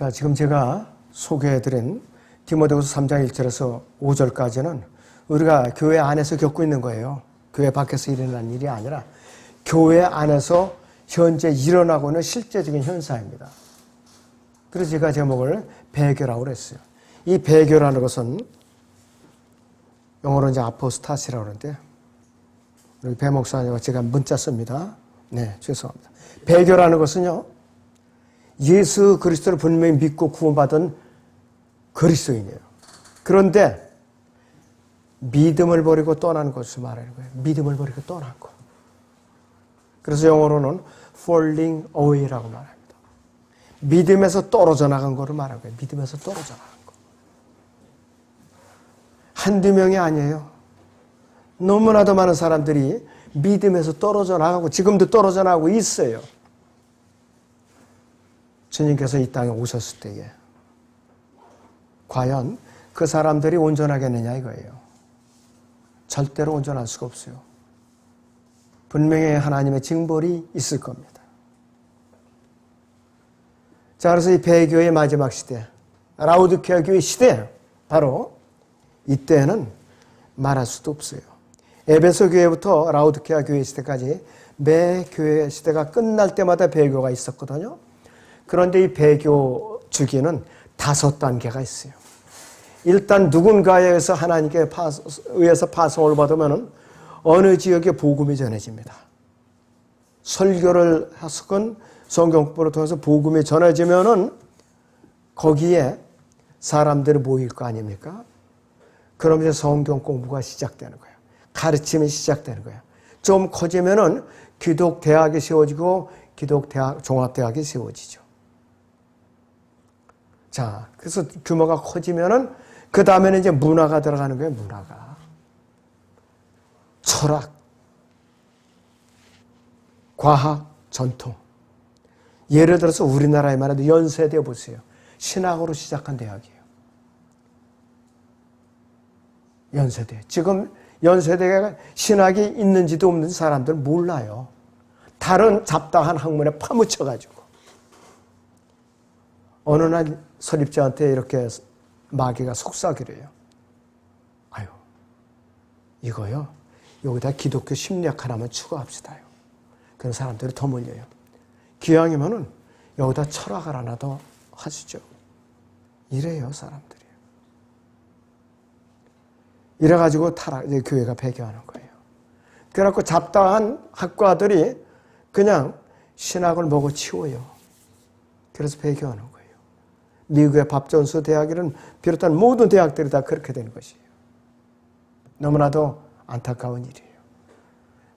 자, 지금 제가 소개해드린 디모데후서 3장 1절에서 5절까지는 우리가 교회 안에서 겪고 있는 거예요. 교회 밖에서 일어난 일이 아니라 교회 안에서 현재 일어나고 있는 실제적인 현상입니다. 그래서 제가 제목을 배교라고 그랬어요. 이 배교라는 것은 영어로 이제 아포스타시라고 그러는데 우리 배 목사님과 제가 문자 씁니다. 네, 죄송합니다. 배교라는 것은요. 예수 그리스도를 분명히 믿고 구원받은 그리스도인이에요. 그런데 믿음을 버리고 떠나는 것을 말하는 거예요. 믿음을 버리고 떠난 거. 그래서 영어로는 falling away라고 말합니다. 믿음에서 떨어져 나간 거를 말하는 거예요. 믿음에서 떨어져 나간 거. 한두 명이 아니에요. 너무나도 많은 사람들이 믿음에서 떨어져 나가고 지금도 떨어져 나가고 있어요. 주님께서 이 땅에 오셨을 때에 과연 그 사람들이 온전하겠느냐 이거예요. 절대로 온전할 수가 없어요. 분명히 하나님의 징벌이 있을 겁니다. 자, 그래서 이 배교의 마지막 시대, 라우드케아 교회 시대, 바로 이때는 말할 수도 없어요. 에베소 교회부터 라우드케아 교회 시대까지 매 교회 시대가 끝날 때마다 배교가 있었거든요. 그런데 이 배교 주기는 다섯 단계가 있어요. 일단 누군가에 의해서 하나님께 의해서 파송을 받으면 어느 지역에 복음이 전해집니다. 설교를 하건 성경법을 통해서 복음이 전해지면은 거기에 사람들이 모일 거 아닙니까? 그럼 이제 성경 공부가 시작되는 거예요. 가르침이 시작되는 거예요. 좀 커지면은 기독 대학이 세워지고 기독 대학 종합 대학이 세워지죠. 자, 그래서 규모가 커지면은 그 다음에는 이제 문화가 들어가는 거예요. 문화가 철학, 과학, 전통. 예를 들어서 우리나라에 말해도 연세대 보세요. 신학으로 시작한 대학이에요. 연세대. 지금 연세대가 신학이 있는지도 없는 사람들 몰라요. 다른 잡다한 학문에 파묻혀가지고. 어느 날 설립자한테 이렇게 마귀가 속삭이래요. 아유, 이거요. 여기다 기독교 심리학 하나만 추가합시다요. 그런 사람들이 더 몰려요. 기왕이면은 여기다 철학을 하나 더 하시죠. 이래요, 사람들이. 이래가지고 타락, 교회가 배교하는 거예요. 그래갖고 잡다한 학과들이 그냥 신학을 먹어 치워요. 그래서 배교하는 거예요. 미국의 밥존스 대학이는 비롯한 모든 대학들이 다 그렇게 되는 것이에요. 너무나도 안타까운 일이에요.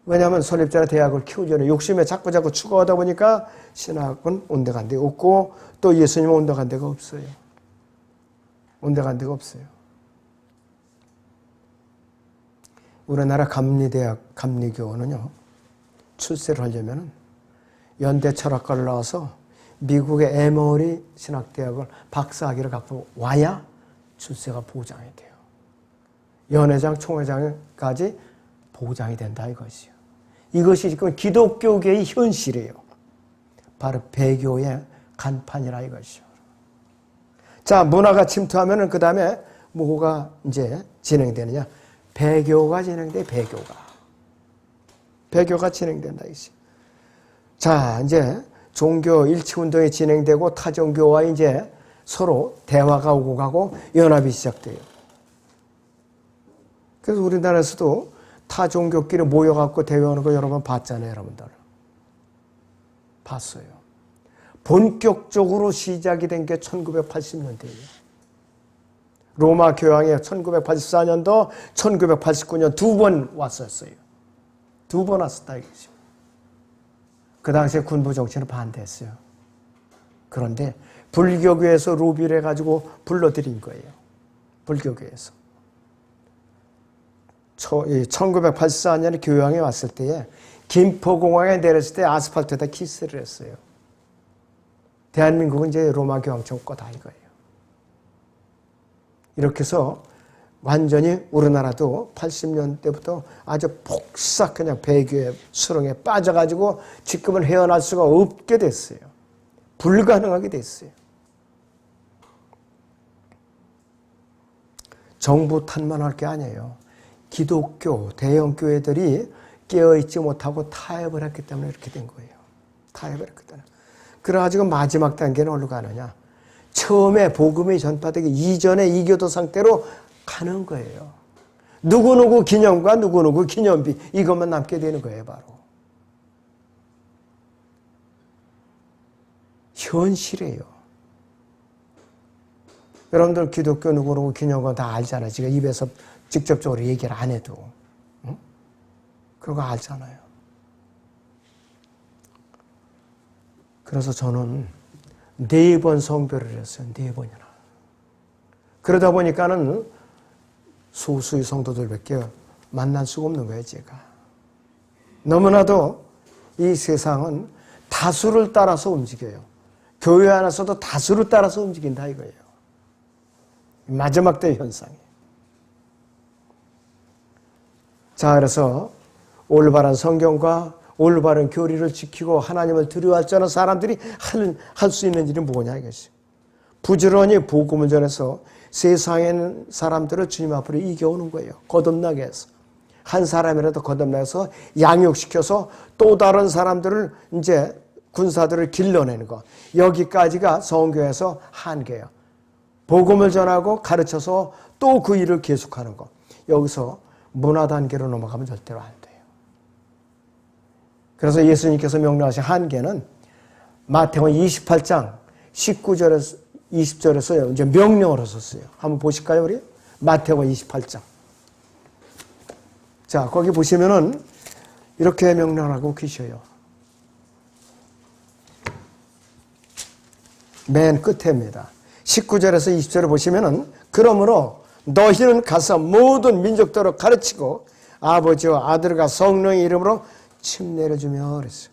왜냐하면 설립자의 대학을 전에 욕심에 자꾸 자꾸 추구하다 보니까 신학은 온데간 데 없고 또 예수님은 온데간 데가 없어요. 온데간 데가 없어요. 우리나라 감리대학 감리교원은요 출세를 하려면 연대 철학과를 나와서 미국의 에머리 신학대학을 박사학위를 갖고 와야 출세가 보장이 돼요. 연회장, 총회장까지 보장이 된다 이것이요. 이것이 지금 기독교계의 현실이에요. 바로 배교의 간판이라 이것이요. 자, 문화가 침투하면은 그 다음에 뭐가 이제 진행되느냐? 배교가 진행돼, 배교가. 배교가 진행된다 이것이. 자, 이제 종교 일치 운동이 진행되고 타 종교와 이제 서로 대화가 오고 가고 연합이 시작돼요. 그래서 우리나라에서도 타 종교끼리 모여갖고 대화하는 거 여러 번 봤잖아요, 여러분들. 봤어요. 본격적으로 시작이 된 게 1980년대예요. 로마 교황이 1984년도, 1989년 두 번 왔었어요. 두 번 왔었다 이거죠. 그 당시에 군부 정치는 반대했어요. 그런데 불교계에서 로비를 해가지고 불러들인 거예요. 불교계에서. 1984년에 교황이 왔을 때에 김포공항에 내렸을 때 아스팔트에다 키스를 했어요. 대한민국은 이제 로마 교황청 거다 이거예요. 이렇게 해서 완전히 우리나라도 80년대부터 아주 폭삭 그냥 배교의 수렁에 빠져가지고 지금은 헤어날 수가 없게 됐어요. 불가능하게 됐어요. 정부 탓만 할 게 아니에요. 기독교, 대형교회들이 깨어있지 못하고 타협을 했기 때문에 이렇게 된 거예요. 타협을 했기 때문에. 그래가지고 마지막 단계는 어디로 가느냐. 처음에 복음이 전파되기 이전에 이교도 상태로 가는 거예요. 누구누구 기념과 누구누구 기념비 이것만 남게 되는 거예요, 바로. 현실이에요. 여러분들 기독교 누구누구 기념관 다 알잖아요. 지금 입에서 직접적으로 얘기를 안 해도. 응? 그런 거 알잖아요. 그래서 저는 네 번 성별을 했어요. 네 번이나. 그러다 보니까는 소수의 성도들밖에 만날 수가 없는 거예요, 제가. 너무나도 이 세상은 다수를 따라서 움직여요. 교회 안에서도 다수를 따라서 움직인다 이거예요. 마지막 때 현상이. 자, 그래서 올바른 성경과 올바른 교리를 지키고 하나님을 두려워할 줄 아는 사람들이 할 수 있는 일이 뭐냐 이것이. 부지런히 복음을 전해서 세상에 있는 사람들을 주님 앞으로 이겨오는 거예요. 거듭나게 해서. 한 사람이라도 거듭나서 양육시켜서 또 다른 사람들을 이제 군사들을 길러내는 것. 여기까지가 성교에서 한계예요. 복음을 전하고 가르쳐서 또 그 일을 계속하는 것. 여기서 문화 단계로 넘어가면 절대로 안 돼요. 그래서 예수님께서 명령하신 한계는 마태복음 28장 19절에서 20절에서 이제 명령으로 썼어요. 한번 보실까요, 우리? 마태복음 28장. 자, 거기 보시면은 이렇게 명령하고 계셔요. 맨 끝에입니다. 19절에서 20절을 보시면은 그러므로 너희는 가서 모든 민족들을 가르치고 아버지와 아들과 성령의 이름으로 침 내려주며 그랬어요.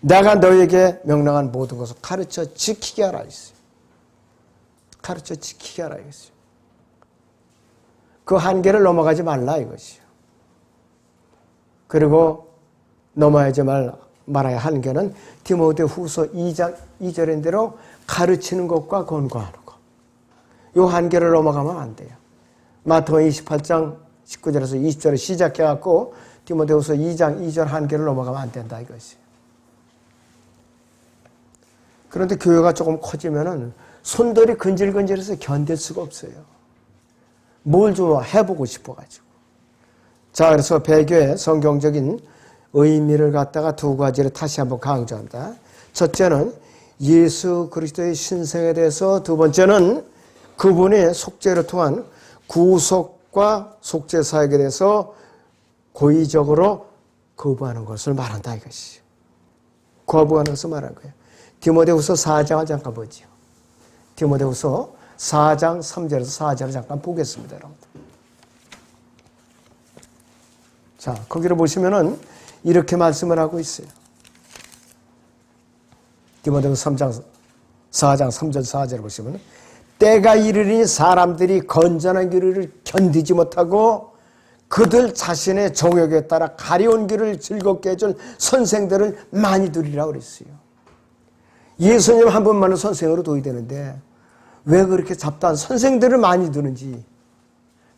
내가 너에게 명령한 모든 것을 가르쳐 지키게 하라 했어요. 가르쳐 지키게 하라 이것이요. 그 한계를 넘어가지 말라 이것이요. 그리고 넘어야지 말, 말아야 한계는 디모데 후서 2장 2절인 대로 가르치는 것과 권고하는 것. 요 한계를 넘어가면 안 돼요. 마태복 28장 19절에서 20절에 시작해 갖고 디모데 후서 2장 2절 한계를 넘어가면 안 된다 이것이. 그런데 교회가 조금 커지면은 손들이 근질근질해서 견딜 수가 없어요. 뭘 좀 해보고 싶어가지고. 자, 그래서 배교의 성경적인 의미를 갖다가 두 가지를 다시 한번 강조한다. 첫째는 예수 그리스도의 신생에 대해서 두 번째는 그분의 속죄를 통한 구속과 속죄 사역에 대해서 고의적으로 거부하는 것을 말한다 이것이. 거부하는 것을 말한 거예요. 디모데후서 4장을 잠깐 보죠. 디모데후서 4장 3절에서 4절을 잠깐 보겠습니다, 여러분들. 자, 거기를 보시면은 이렇게 말씀을 하고 있어요. 디모데후서 3장 4장 3절 4절을 보시면 때가 이르니 사람들이 건전한 길을 견디지 못하고 그들 자신의 정욕에 따라 가려운 길을 즐겁게 해줄 선생들을 많이 두리라 그랬어요. 예수님 한 분만은 선생으로 둬야 되는데 왜 그렇게 잡다한 선생들을 많이 두는지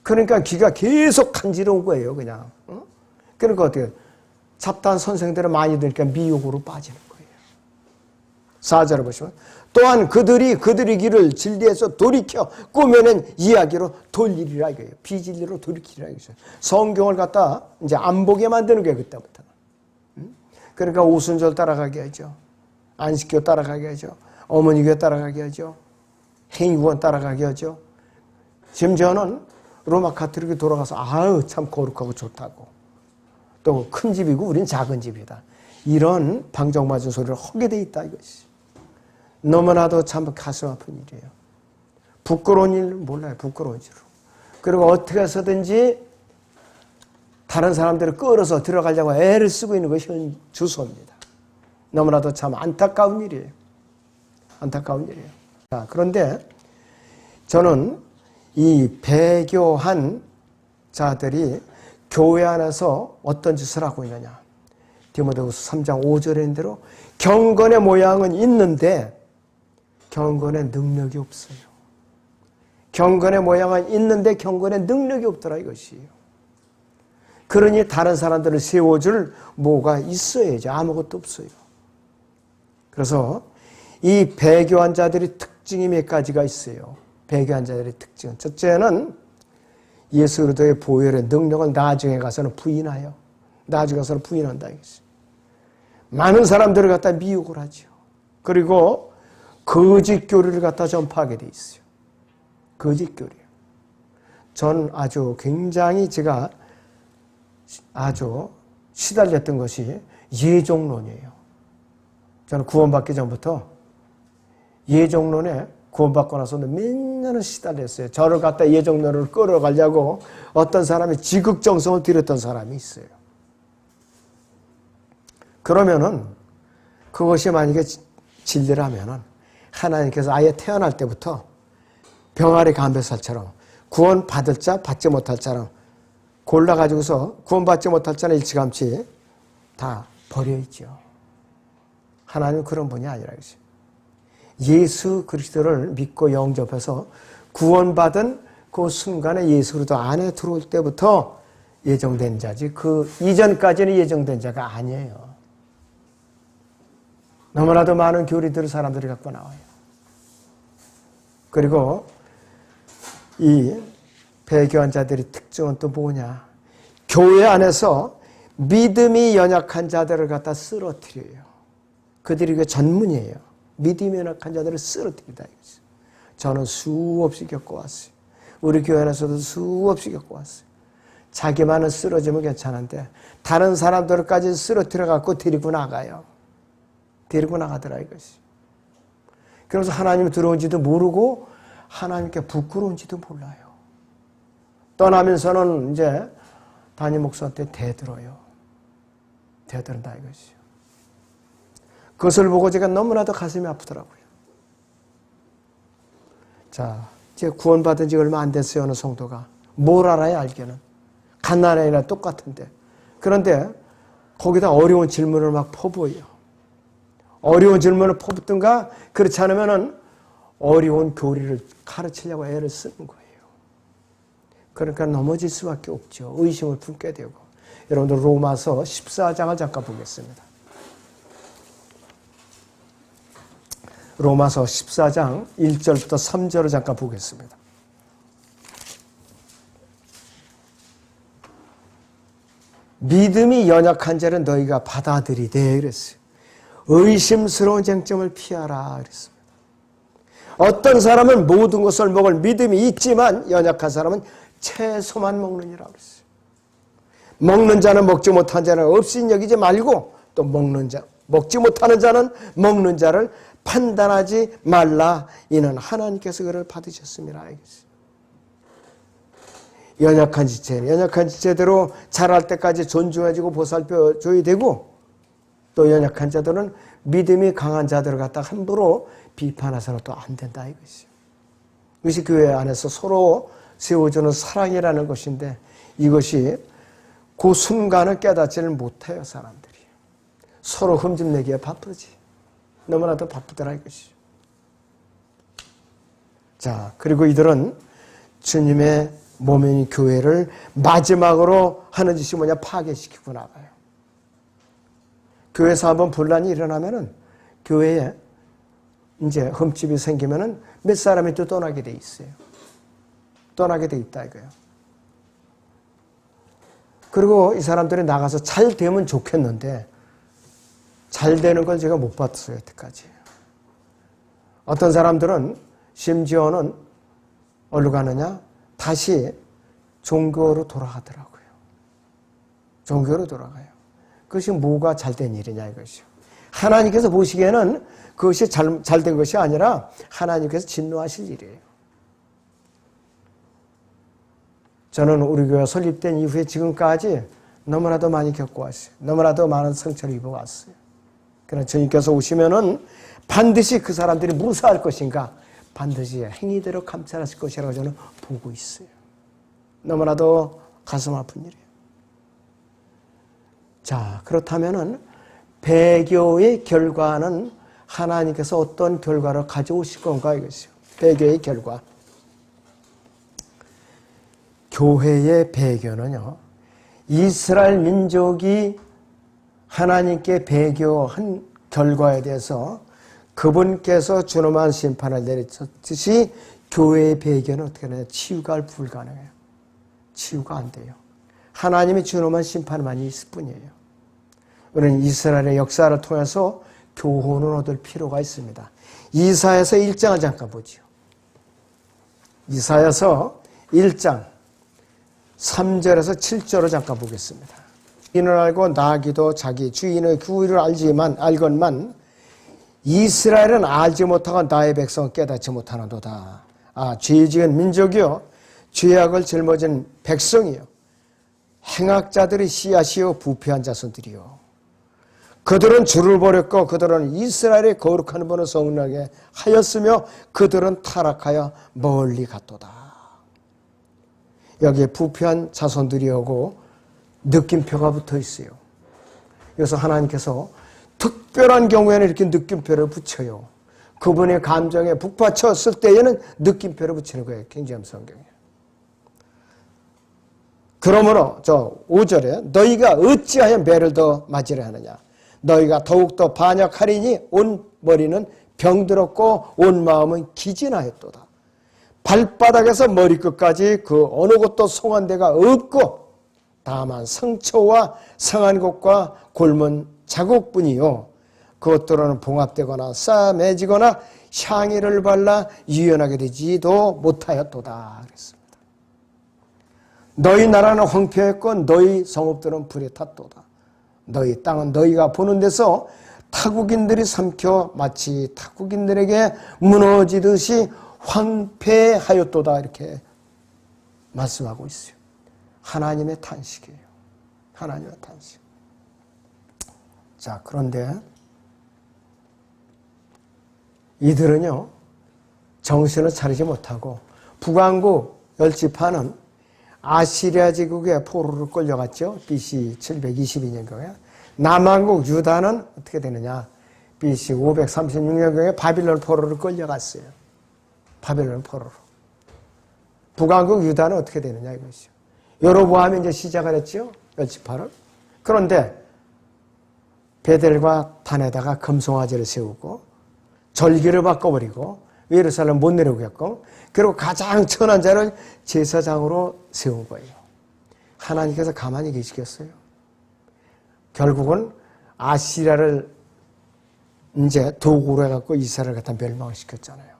그러니까 귀가 계속 간지러운 거예요 그냥 어? 그러니까 어떻게 잡다한 선생들을 많이 두니까 미혹으로 빠지는 거예요. 사절을 보시면 또한 그들이 그들의 길을 진리에서 돌이켜 꾸며낸 이야기로 돌리리라 이거예요. 비진리로 돌이키리라 이거죠. 성경을 갖다 이제 안 보게 만드는 거예요 그때부터는. 그러니까 오순절 따라가게 하죠. 안식교 따라가게 하죠. 어머니교 따라가게 하죠. 행위원 따라가게 하죠. 심지어는 로마 카톨릭이 돌아가서 아유 참 거룩하고 좋다고. 또 큰 집이고 우린 작은 집이다. 이런 방정맞은 소리를 하게 돼 있다 이것이. 너무나도 참 가슴 아픈 일이에요. 부끄러운 일 몰라요. 부끄러운 일로. 그리고 어떻게 해서든지 다른 사람들을 끌어서 들어가려고 애를 쓰고 있는 것이 현 주소입니다. 너무나도 참 안타까운 일이에요. 안타까운 일이에요. 자, 그런데 저는 이 배교한 자들이 교회 안에서 어떤 짓을 하고 있느냐. 디모데후서 3장 5절인 대로 경건의 모양은 있는데 경건의 능력이 없어요. 경건의 모양은 있는데 경건의 능력이 없더라 이것이에요. 그러니 다른 사람들을 세워줄 뭐가 있어야죠. 아무것도 없어요. 그래서 이 배교한 자들의 특징이 몇 가지가 있어요. 배교한 자들의 특징은 첫째는 예수 그리스도의 보혈의 능력을 나중에 가서는 부인하여 나중에 가서는 부인한다 이것이. 많은 사람들을 갖다 미혹을 하죠. 그리고 거짓 교리를 갖다 전파하게 돼 있어요. 거짓 교리요. 전 아주 굉장히 제가 아주 시달렸던 것이 예종론이에요. 저는 구원받기 전부터 예종론에 구원받고 나서는 몇 년을 시달렸어요. 저를 갖다 예종론을 끌어가려고 어떤 사람이 지극정성을 들였던 사람이 있어요. 그러면은 그것이 만약에 진리라면은 하나님께서 아예 태어날 때부터 병아리 감별살처럼 구원 받을 자 받지 못할 자랑 골라 가지고서 구원 받지 못할 자는 일찌감치 다 버려 있죠. 하나님은 그런 분이 아니라 이죠 예수 그리스도를 믿고 영접해서 구원받은 그 순간에 예수 그리스도 안에 들어올 때부터 예정된 자지 그 이전까지는 예정된 자가 아니에요. 너무나도 많은 교리들을 사람들이 갖고 나와요. 그리고 이 배교한 자들의 특징은 또 뭐냐? 교회 안에서 믿음이 연약한 자들을 갖다 쓰러뜨려요. 그들이 그 전문이에요. 믿음이 연약한 자들을 쓰러뜨리다. 저는 수없이 겪어왔어요. 우리 교회 안에서도 수없이 겪어왔어요. 자기만은 쓰러지면 괜찮은데 다른 사람들까지 쓰러뜨려 갖고 데리고 나가요. 데리고 나가더라 이것이. 그래서 하나님 들어온지도 모르고 하나님께 부끄러운지도 몰라요. 떠나면서는 이제 담임 목사한테 대들어요. 대들은다 이것이요. 그것을 보고 제가 너무나도 가슴이 아프더라고요. 자, 이제 구원받은 지 얼마 안 됐어요, 어느 성도가. 뭘 알아요, 알게는. 갓난아이나 똑같은데. 그런데 거기다 어려운 질문을 막 퍼부어요. 어려운 질문을 퍼붓든가 그렇지 않으면은 어려운 교리를 가르치려고 애를 쓰는 거예요. 그러니까 넘어질 수밖에 없죠. 의심을 품게 되고. 여러분들 로마서 14장을 잠깐 보겠습니다. 로마서 14장 1절부터 3절을 잠깐 보겠습니다. 믿음이 연약한 자는 너희가 받아들이되 그랬어요. 의심스러운 쟁점을 피하라 그랬습니다. 어떤 사람은 모든 것을 먹을 믿음이 있지만 연약한 사람은 채소만 먹느니라 그랬어요. 먹는 자는 먹지 못한 자는 없인 여기지 말고 또 먹는 자 먹지 못하는 자는 먹는 자를 판단하지 말라 이는 하나님께서 그를 받으셨습니다. 알겠어요. 연약한 지체, 연약한 지체대로 자랄 때까지 존중해주고 보살펴 줘야 되고 또 연약한 자들은 믿음이 강한 자들을 갖다 함부로 비판해서는 또 안 된다 이것이요. 이것이 교회 안에서 서로 세워주는 사랑이라는 것인데 이것이 그 순간을 깨닫지를 못해요 사람들이. 서로 흠집내기에 바쁘지. 너무나도 바쁘더라 이것이죠. 자 그리고 이들은 주님의 몸인 교회를 마지막으로 하는 짓이 뭐냐 파괴시키고 나가요. 교회에서 한번 분란이 일어나면은 교회에 이제 흠집이 생기면은 몇 사람이 또 떠나게 돼 있어요. 떠나게 돼 있다 이거예요. 그리고 이 사람들이 나가서 잘 되면 좋겠는데 잘 되는 건 제가 못 봤어요 여태까지. 어떤 사람들은 심지어는 어디로 가느냐 다시 종교로 돌아가더라고요. 종교로 돌아가요. 그것이 뭐가 잘된 일이냐 이것이요. 하나님께서 보시기에는 그것이 잘, 잘된 것이 아니라 하나님께서 진노하실 일이에요. 저는 우리 교회 설립된 이후에 지금까지 너무나도 많이 겪어왔어요. 너무나도 많은 상처를 입어왔어요. 그러나 주님께서 오시면은 반드시 그 사람들이 무사할 것인가 반드시 행위대로 감찰하실 것이라고 저는 보고 있어요. 너무나도 가슴 아픈 일이에요. 자, 그렇다면은 배교의 결과는 하나님께서 어떤 결과를 가져오실 건가 이것이요. 배교의 결과. 교회의 배교는요, 이스라엘 민족이 하나님께 배교한 결과에 대해서 그분께서 준엄한 심판을 내리쳤듯이 교회의 배교는 어떻게 하냐 치유가 불가능해요. 치유가 안 돼요. 하나님이 준엄한 심판만이 있을 뿐이에요. 우리는 이스라엘의 역사를 통해서 교훈을 얻을 필요가 있습니다. 이사에서 1장을 잠깐 보죠. 이사에서 1장 3절에서 7절을 잠깐 보겠습니다. 이는 알고 나기도 자기 주인의 구의를 알지만 알건만 이스라엘은 알지 못하고 나의 백성은 깨닫지 못하나도다. 아, 죄 지은 민족이요. 죄악을 짊어진 백성이요. 행악자들이 씨앗이요. 부패한 자손들이요. 그들은 주를 버렸고 그들은 이스라엘의 거룩한 분을 성나게 하였으며 그들은 타락하여 멀리 갔도다. 여기에 부패한 자손들이 오고 느낌표가 붙어 있어요. 그래서 하나님께서 특별한 경우에는 이렇게 느낌표를 붙여요. 그분의 감정에 북받쳤을 때에는 느낌표를 붙이는 거예요. 킹제임 성경에. 그러므로 저 5절에 너희가 어찌하여 매를 더 맞으려 하느냐 너희가 더욱더 반역하리니 온 머리는 병들었고 온 마음은 기진하였도다. 발바닥에서 머리끝까지 그 어느 곳도 송한 데가 없고 다만 상처와 상한 곳과 골문 자국뿐이요. 그것들은 봉합되거나 싸매지거나 향기를 발라 유연하게 되지도 못하였도다. 그랬습니다. 너희 나라는 황폐했고 너희 성읍들은 불에 탔도다. 너희 땅은 너희가 보는 데서 타국인들이 삼켜 마치 타국인들에게 무너지듯이 황폐하였도다 이렇게 말씀하고 있어요. 하나님의 탄식이에요. 하나님의 탄식. 자, 그런데 이들은요, 정신을 차리지 못하고 북왕국 열지파는 아시리아 제국의 포로로 끌려갔죠. BC 722년경에. 남왕국 유다는 어떻게 되느냐. BC 536년경에 바빌론 포로로 끌려갔어요. 바빌론 포로로. 북왕국 유다는 어떻게 되느냐 이것이요. 여로보암이 이제 시작을 했죠. 열지파를. 그런데 베델과 단에다가 금송아지를 세우고 절기를 바꿔버리고 예루살렘 못 내려오겠고 그리고 가장 천한 자를 제사장으로 세운 거예요. 하나님께서 가만히 계시겠어요? 결국은 아시라를 이제 도구로 해갖고 이스라엘 갖다 멸망시켰잖아요.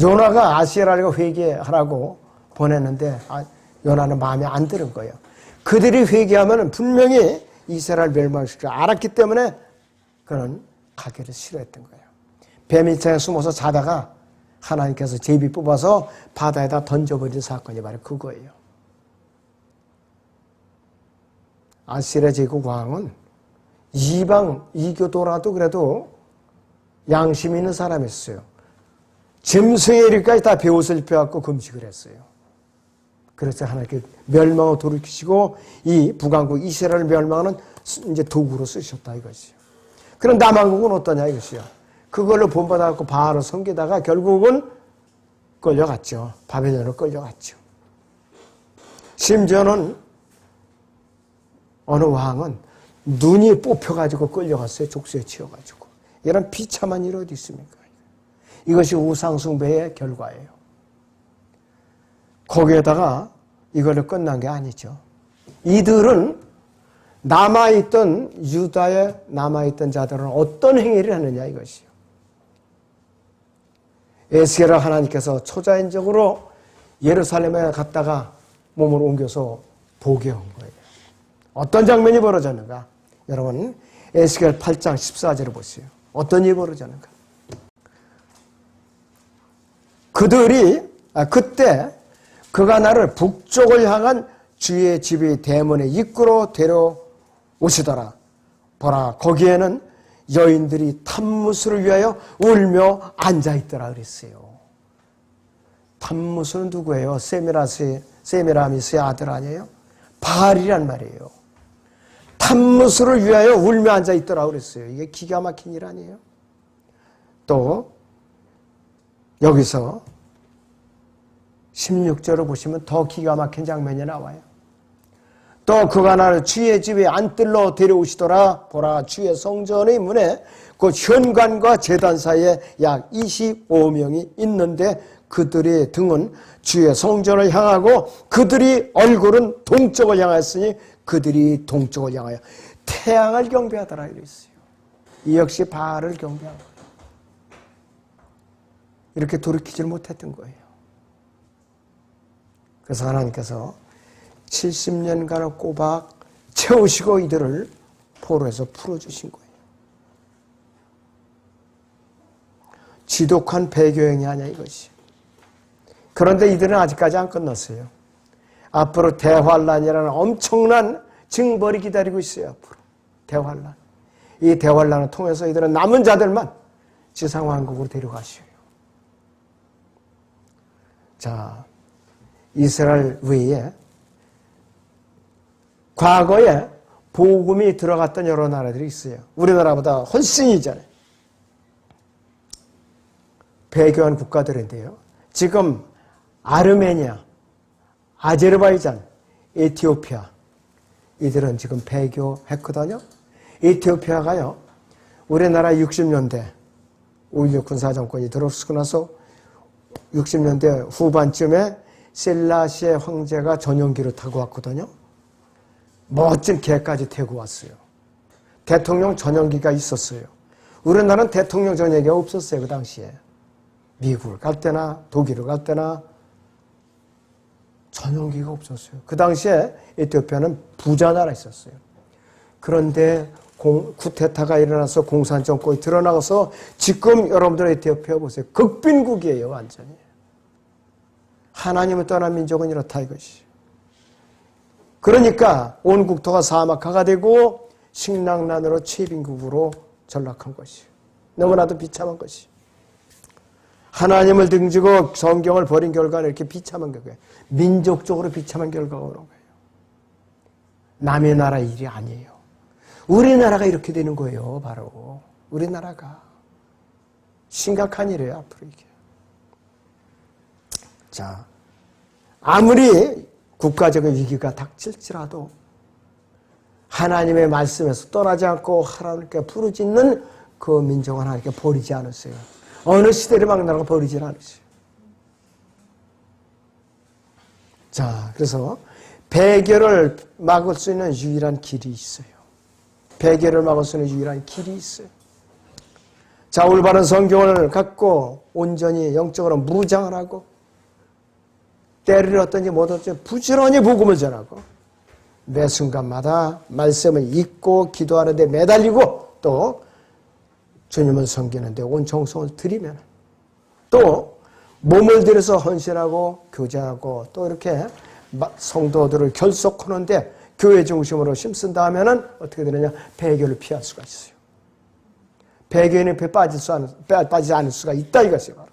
요나가 아시라를 회개하라고 보냈는데 아, 요나는 마음에 안 드는 거예요. 그들이 회개하면 분명히 이스라엘 멸망시켜 알았기 때문에 그는 가기를 싫어했던 거예요. 뱀이창에 숨어서 자다가 하나님께서 제비 뽑아서 바다에다 던져버린 사건이 바로 그거예요. 아시라 제국 왕은 이방 이교도라도 그래도 양심 있는 사람이었어요. 짐승의 일까지 다 배옷을 입혀갖고 금식을 했어요. 그래서 하나님께 멸망을 돌이키시고 이 북왕국 이스라엘 멸망은 이제 도구로 쓰셨다 이것이요. 그럼 남왕국은 어떠냐 이것이요. 그걸로 본받아갖고 바알을 섬기다가 결국은 끌려갔죠. 바벨론으로 끌려갔죠. 심지어는 어느 왕은 눈이 뽑혀가지고 끌려갔어요. 족쇄에 치여가지고. 이런 비참한 일 어디 있습니까? 이것이 우상숭배의 결과예요. 거기에다가 이걸로 끝난 게 아니죠. 이들은 남아있던 유다에 남아있던 자들은 어떤 행위를 하느냐 이것이요. 에스겔을 하나님께서 초자연적으로 예루살렘에 갔다가 몸을 옮겨서 보게 한 거예요. 어떤 장면이 벌어졌는가? 여러분 에스겔 8장 14절을 보세요. 어떤 일이 벌어졌는가? 그들이 아, 그때 그가 나를 북쪽을 향한 주의 집의 대문에 입구로 데려오시더라. 보라 거기에는 여인들이 탐무수를 위하여 울며 앉아있더라 그랬어요. 탐무수는 누구예요? 세미라스의, 세미라미스의 아들 아니에요? 바알이란 말이에요. 탐무수를 위하여 울며 앉아있더라 그랬어요. 이게 기가 막힌 일 아니에요? 또 여기서 16절을 보시면 더 기가 막힌 장면이 나와요. 또 그가 나를 주의 집에 안뜰러 데려오시더라 보라 주의 성전의 문에 그 현관과 재단 사이에 약 25명이 있는데 그들의 등은 주의 성전을 향하고 그들이 얼굴은 동쪽을 향하였으니 그들이 동쪽을 향하여 태양을 경배하더라 이랬어요. 이 역시 바알을 경배한 거예요. 이렇게 돌이키질 못했던 거예요. 그래서 하나님께서 70년간을 꼬박 채우시고 이들을 포로에서 풀어주신 거예요. 지독한 배교행이 아니야 이것이. 그런데 이들은 아직까지 안 끝났어요. 앞으로 대환란이라는 엄청난 징벌이 기다리고 있어요. 앞으로 대환란. 이 대환란을 통해서 이들은 남은 자들만 지상왕국으로 데려가셔요. 자, 이스라엘 외에 과거에 복음이 들어갔던 여러 나라들이 있어요. 우리나라보다 훨씬 이전에. 배교한 국가들인데요. 지금 아르메니아, 아제르바이잔, 에티오피아 이들은 지금 배교했거든요. 에티오피아가요. 우리나라 60년대 5.16 군사정권이 들어서고 나서 60년대 후반쯤에 셀라시의 황제가 전용기를 타고 왔거든요. 멋진 개까지 태고 왔어요. 대통령 전용기가 있었어요. 우리나라는 대통령 전용기가 없었어요. 그 당시에. 미국을 갈 때나 독일을 갈 때나 전용기가 없었어요. 그 당시에 에티오피아는 부자 나라 있었어요. 그런데 공, 쿠데타가 일어나서 공산 정권이 드러나서 지금 여러분들 에티오피아 보세요. 극빈국이에요, 완전히. 하나님을 떠난 민족은 이렇다 이것이. 그러니까 온 국토가 사막화가 되고 식량난으로 최빈국으로 전락한 것이. 너무나도 비참한 것이. 하나님을 등지고 성경을 버린 결과는 이렇게 비참한 결과예요. 민족적으로 비참한 결과가 오는 거예요. 남의 나라 일이 아니에요. 우리나라가 이렇게 되는 거예요, 바로. 우리나라가. 심각한 일이에요, 앞으로 이게. 자, 아무리 국가적인 위기가 닥칠지라도 하나님의 말씀에서 떠나지 않고 하나님께 부르짖는 그 민족은 하나님께 버리지 않았어요. 어느 시대를 막나라가 버리지 않았어요. 자, 그래서 배결을 막을 수 있는 유일한 길이 있어요. 배결을 막을 수 있는 유일한 길이 있어요. 자, 올바른 성경을 갖고 온전히 영적으로 무장을 하고 때를 어떤지 못 어떤지 부지런히 복음을 전하고 매 순간마다 말씀을 읽고 기도하는데 매달리고 또 주님을 섬기는데 온 정성을 들이면 또 몸을 들여서 헌신하고 교제하고 또 이렇게 성도들을 결속하는데 교회 중심으로 힘쓴다 하면은 어떻게 되느냐 배교를 피할 수가 있어요. 배교의 배 빠질 수 빠지지 않을 수가 있다 바로.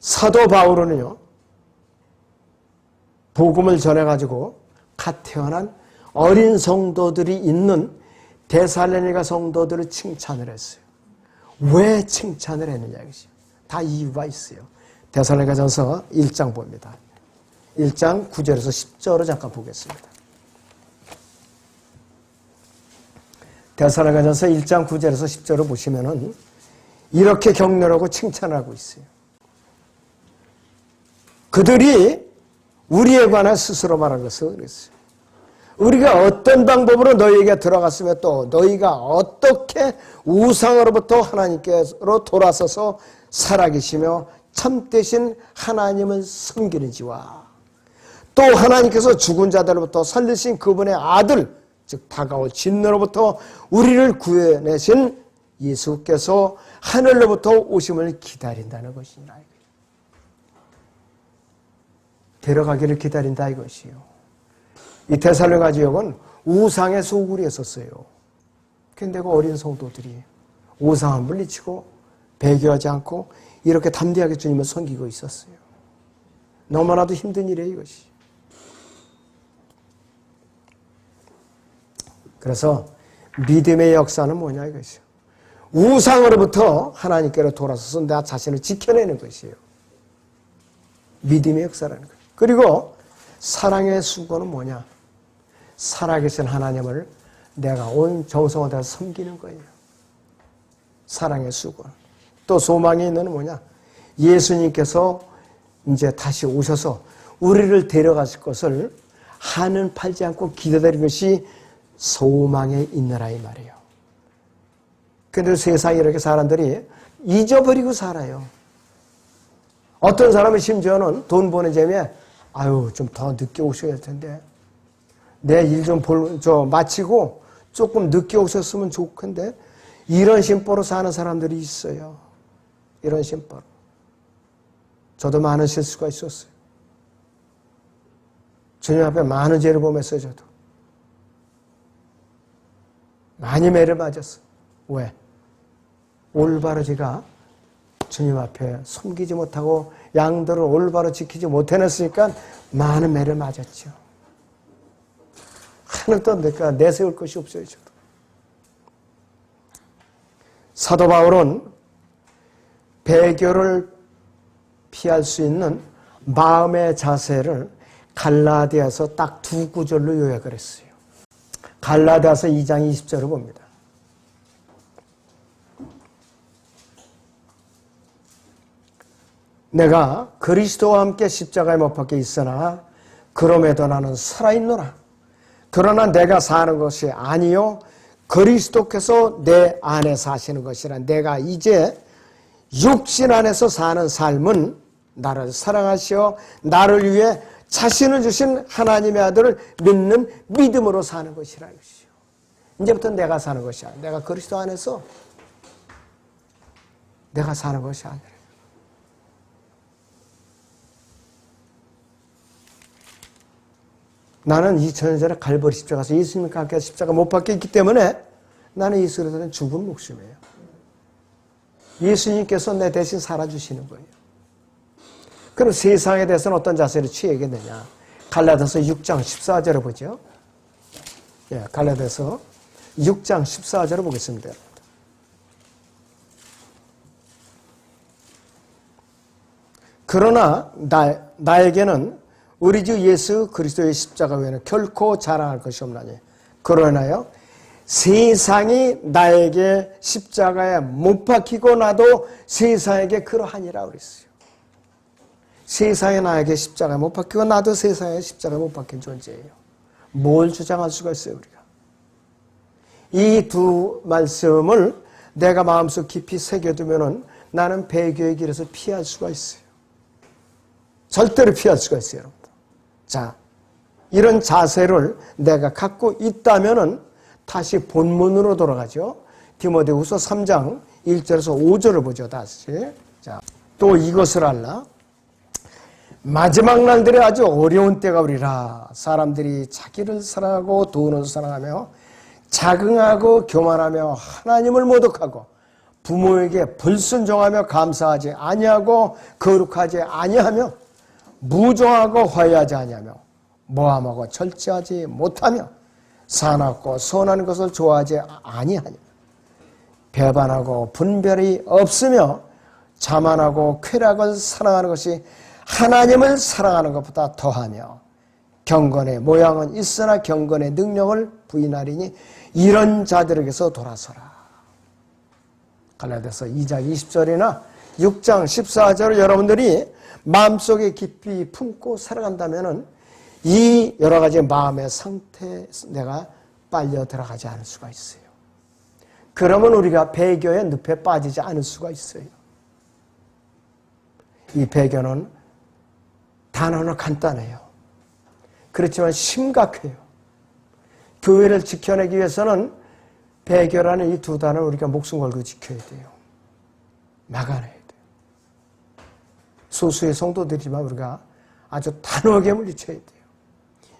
사도 바울은요 복음을 전해가지고 갓 태어난 어린 성도들이 있는 데살레니가 성도들을 칭찬을 했어요. 왜 칭찬을 했느냐 이것이 다 이유가 있어요. 데살레니가전서 1장 봅니다. 1장 9절에서 10절을 잠깐 보겠습니다. 데살로니가전서 1장 9절에서 10절을 보시면은 이렇게 격려하고 칭찬하고 있어요. 그들이 우리에 관한 스스로 말한 것은 그랬어요. 우리가 어떤 방법으로 너희에게 들어갔으며 또 너희가 어떻게 우상으로부터 하나님께로 돌아서서 살아계시며 참되신 하나님을 섬기는지와 또 하나님께서 죽은 자들로부터 살리신 그분의 아들 즉 다가올 진노로부터 우리를 구해내신 예수께서 하늘로부터 오심을 기다린다는 것이니라. 데려가기를 기다린다 이것이요. 이 데살로가 지역은 우상의 소굴이었었어요. 근데 그 어린 성도들이 우상을 물리치고 배교하지 않고 이렇게 담대하게 주님을 섬기고 있었어요. 너무나도 힘든 일이에요 이것이. 그래서 믿음의 역사는 뭐냐 이것이요. 우상으로부터 하나님께로 돌아서서 나 자신을 지켜내는 것이에요. 믿음의 역사라는 거예요. 그리고 사랑의 수고는 뭐냐? 살아계신 하나님을 내가 온 정성을 다해 섬기는 거예요. 사랑의 수고. 또 소망이 있는 뭐냐? 예수님께서 이제 다시 오셔서 우리를 데려가실 것을 한은 팔지 않고 기다리는 것이 소망에 있느라 이 말이에요. 근데 세상에 이렇게 사람들이 잊어버리고 살아요. 어떤 사람은 심지어는 돈 버는 재미에 아유 좀 더 늦게 오셔야 할 텐데 내 일 좀 볼 저 마치고 조금 늦게 오셨으면 좋겠는데 이런 심보로 사는 사람들이 있어요. 이런 심보로. 저도 많은 실수가 있었어요. 주님 앞에 많은 죄를 보면서 저도 많이 매를 맞았어. 왜? 올바로 제가 주님 앞에 숨기지 못하고 양들을 올바로 지키지 못해냈으니까 많은 매를 맞았죠. 하늘도 내가 내세울 것이 없어요, 저도. 사도 바울은 배교를 피할 수 있는 마음의 자세를 갈라디아서 딱 두 구절로 요약을 했어요. 갈라디아서 2장 20절을 봅니다. 내가 그리스도와 함께 십자가에 못 박혀 있으나 그럼에도 나는 살아있노라. 그러나 내가 사는 것이 아니요 그리스도께서 내 안에 사시는 것이라 내가 이제 육신 안에서 사는 삶은 나를 사랑하시어 나를 위해 자신을 주신 하나님의 아들을 믿는 믿음으로 사는 것이라 이것이요. 이제부터 내가 사는 것이 아니라 내가 그리스도 안에서 내가 사는 것이 아니라 나는 2000년 전에 갈보리 십자가에서 예수님과 함께 십자가 못 박혀 있기 때문에 나는 예수로서는 죽은 목숨이에요. 예수님께서 내 대신 살아주시는 거예요. 그럼 세상에 대해서는 어떤 자세를 취해야겠느냐? 갈라디아서 6장 14절을 보죠. 예, 갈라디아서 6장 14절을 보겠습니다. 그러나 나, 나에게는 우리 주 예수 그리스도의 십자가 외에는 결코 자랑할 것이 없나니 그러나요 세상이 나에게 십자가에 못 박히고 나도 세상에게 그러하니라 그랬어요. 세상에 나에게 십자가에 못 박히고 나도 세상에 십자가에 못 박힌 존재예요. 뭘 주장할 수가 있어요 우리가? 이 두 말씀을 내가 마음속 깊이 새겨두면은 나는 배교의 길에서 피할 수가 있어요. 절대로 피할 수가 있어요, 여러분. 자, 이런 자세를 내가 갖고 있다면은 다시 본문으로 돌아가죠. 디모데후서 3장 1절에서 5절을 보죠, 다시. 자, 또 이것을 알라. 마지막 날들에 아주 어려운 때가 오리라. 사람들이 자기를 사랑하고 돈을 사랑하며 자긍하고 교만하며 하나님을 모독하고 부모에게 불순종하며 감사하지 아니하고 거룩하지 아니하며 무종하고 화해하지 아니하며 모함하고 절제하지 못하며 사납고 선한 것을 좋아하지 아니하냐 배반하고 분별이 없으며 자만하고 쾌락을 사랑하는 것이 하나님을 사랑하는 것보다 더하며 경건의 모양은 있으나 경건의 능력을 부인하리니 이런 자들에게서 돌아서라. 갈라디아서 2장 20절이나 6장 14절을 여러분들이 마음속에 깊이 품고 살아간다면은 이 여러 가지 마음의 상태에 내가 빨려 들어가지 않을 수가 있어요. 그러면 우리가 배교의 늪에 빠지지 않을 수가 있어요. 이 배교는 단어는 간단해요. 그렇지만 심각해요. 교회를 지켜내기 위해서는 배교라는 이 두 단어를 우리가 목숨 걸고 지켜야 돼요. 막아내야 돼요. 소수의 성도들이지만 우리가 아주 단호하게 물리쳐야 돼요.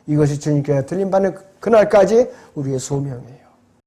이것이 주님께 들림받는 그날까지 우리의 소명이에요.